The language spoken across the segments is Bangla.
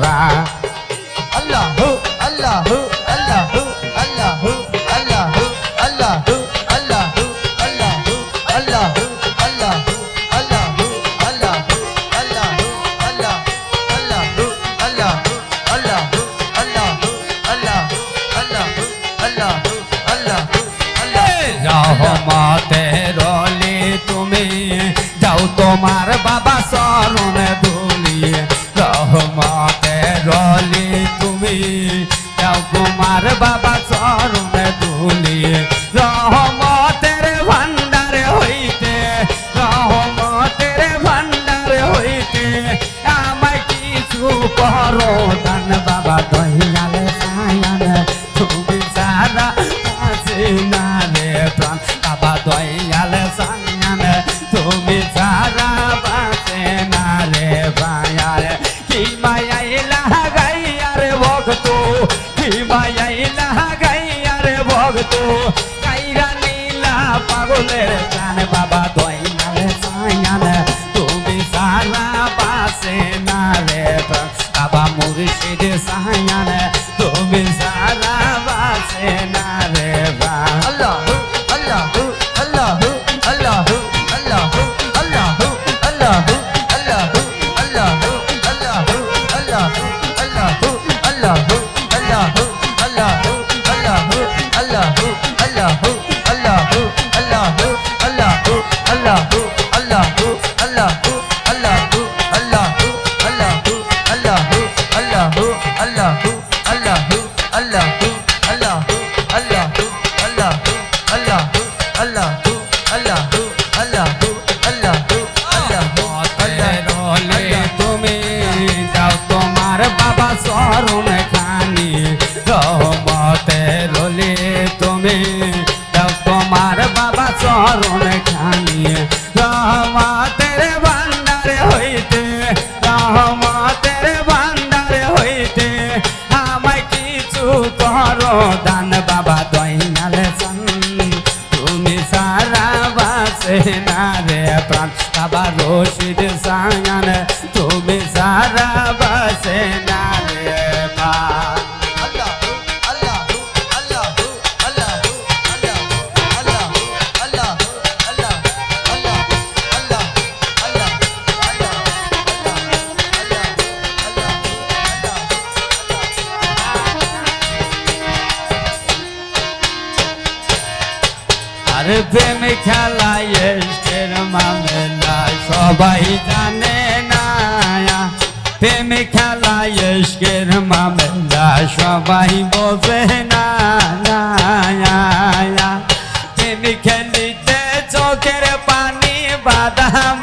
বাবা আল্লাহ আল্লাহ আল্লাহ আল্লাহ আল্লাহ আল্লাহ তোমার বাবা চরণ না রে প্রাণ বাবা রশিদ সাঙ্গান তুমি সারা বাসে আর প্রেম খেলায় এসের মামেলা সবাই জানে না। প্রেম খেলায় এসের মামেলা সবাই বোঝে না প্রেম খেলিতে চোখের পানি বাদাম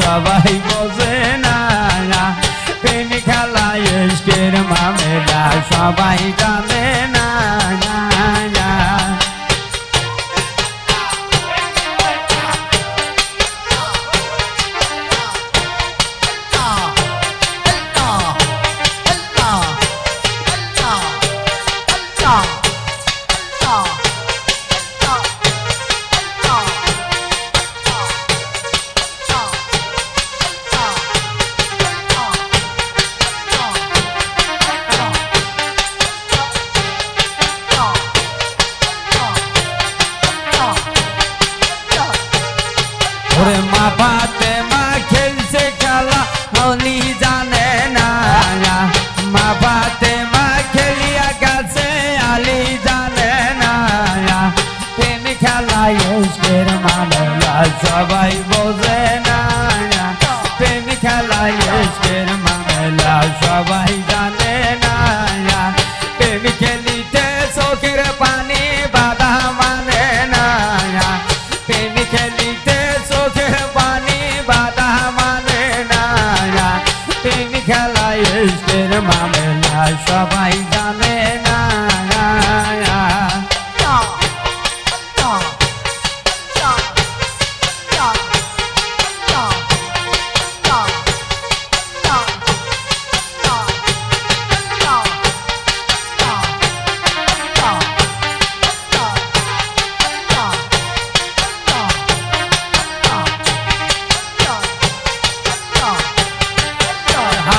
Слова সবাই বোঝে না প্রেম খেলা ইস্কের মামলা। সবাই জানে, না প্রেম খেলিতে চোখের পানি বাধা মানে না প্রেম খেলিতে চোখের পানি বাধা মানে না প্রেম খেলা ইস্কের মামলা। সবাই জানে না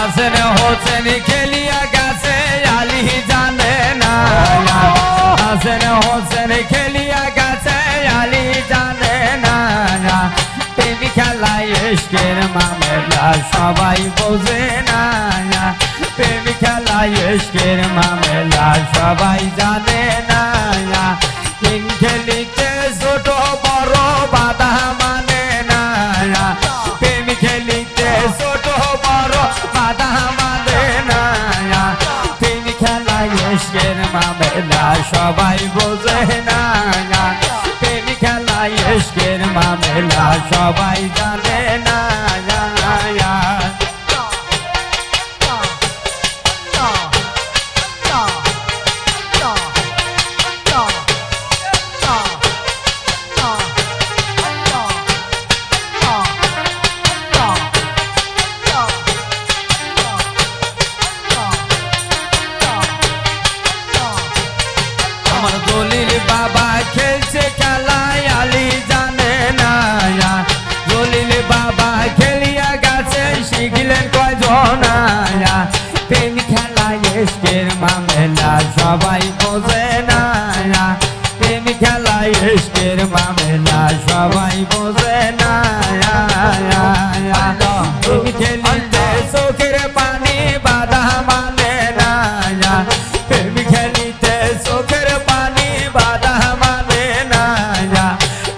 হাসেন হোসেন খেলিয়া গেছে আলি জানে না হাসেন হোসেন খেলিয়া গেছে আলি জানে না প্রেম খেলায় ইস্কের মামেলা সবাই বোঝে না প্রেম খেলায় ইস্কের মামেলা সবাই জানে না। সবাই বোঝে না প্রেম খেলায় এসকের মামেলা সবাই জানে। প্রেম খেলায় এসকের মামেলা সবাই বোঝে না প্রেম খেলিতে চোখের পানি বাধা মানে না, প্রেম খেলিতে চোখের পানি বাধা মানে না,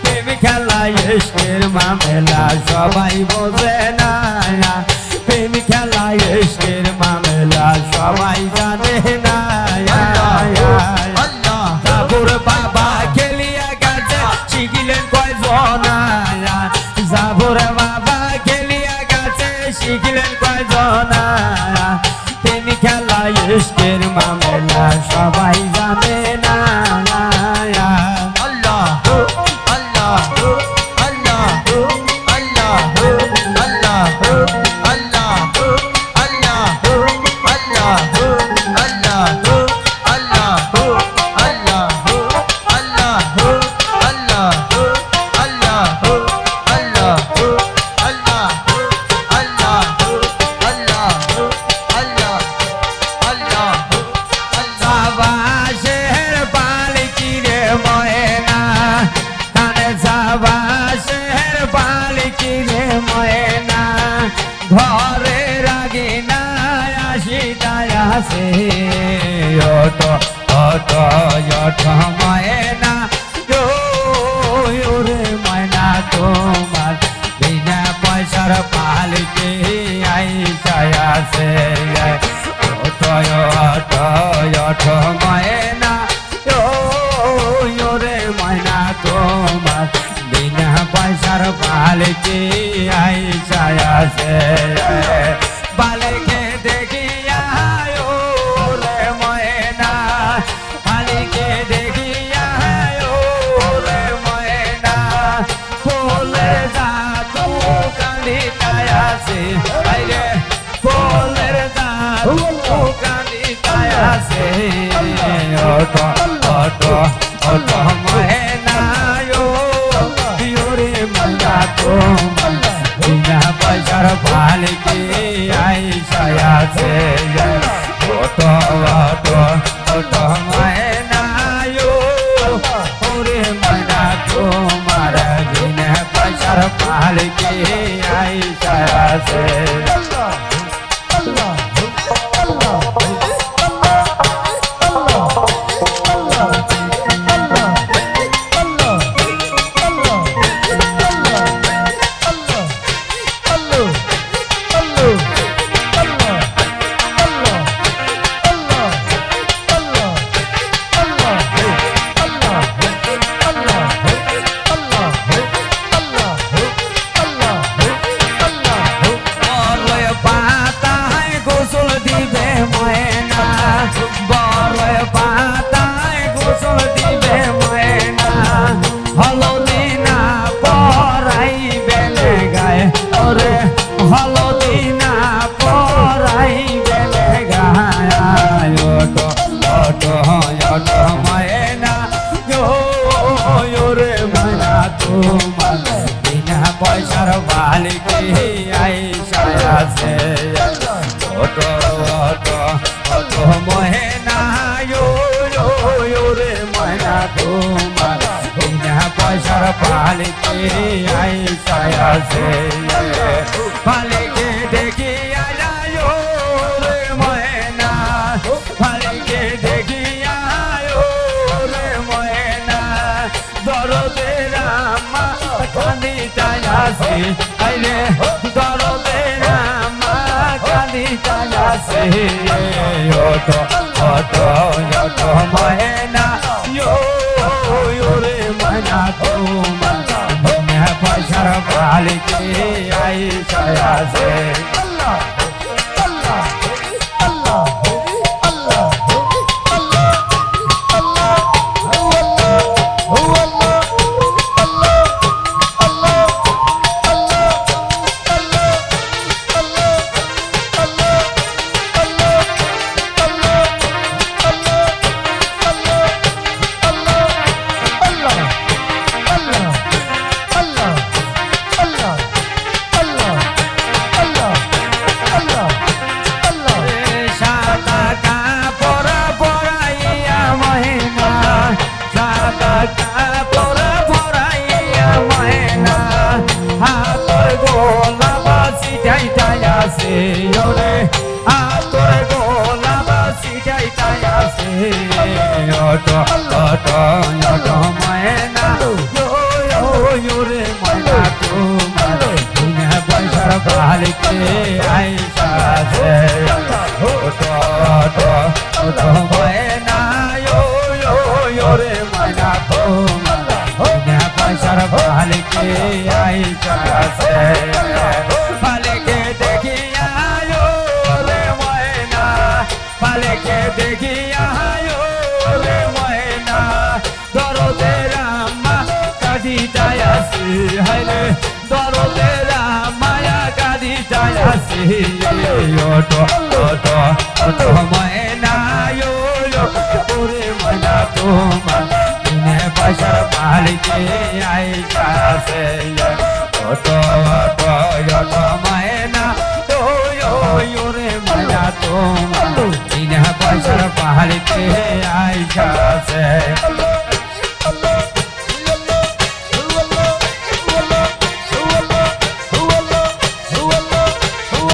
প্রেম খেলায় এসকের মামেলা সবাই বোঝে ঘরে রাগি না আসি অট অট অট ময়না ও রে ময়না তোমার বিনা পয়সার পালকি আই ছায়াসে অটয় অটয় অট ময়না পয়সার পালকি আই ছায়াসে পালকে দেখিয়া রে ময়না। পালকে দেখিয়া রে ময়না। বলে যা তু আইরে যা তু তোমার বিনা পয়সার পালকি আই ছায়াসে পয়সার মালিকে আইসা আছে মালিকে দেখি আয়ো রে ময়না মালিকে দেখি আয়ো রে ময়না দরদের আমা কান্দি তায়াসি আইরে গোলা বাসি যাইতাই আসে, ওরে। হাতর গোলা বাসি যাইতাই আসে, অটো অটো অটো মহিনা ইয়ো ইয়ো রে মহিনা তোমার। বিনা পয়সার বালিকে আইসা আছে। ওটো ওটো ওটো ময়না রে ময়না তোমার। বিনা পয়সার বালিকে আছে বালিকে দেখি রে ময়না বালিকে দেখি রে ময়না দরদের আম্মা কাঁদি যায়াসি হাইরে দরদের মায়া কাঁদি যায়াসি ওটো ওটো ওটো ময়না ইয়ো ইয়ো ময়না পয়সার মালিকে আইসা আছে ওটো ওটো ওটো মায়না তো ইয়ো ইয়ো রে ময়না তোমার দিনে পয়সার মালিকে আইসা আছে